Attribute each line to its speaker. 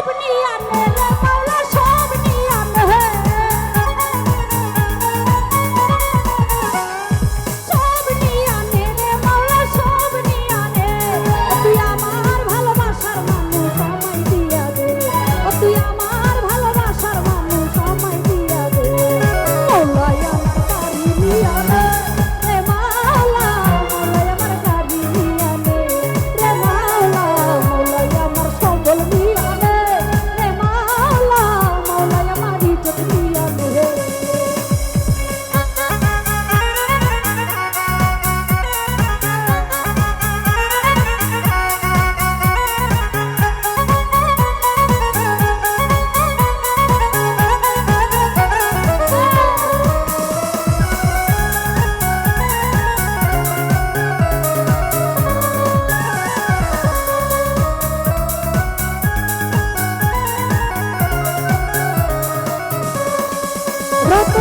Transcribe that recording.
Speaker 1: সব নিয়ে pronto.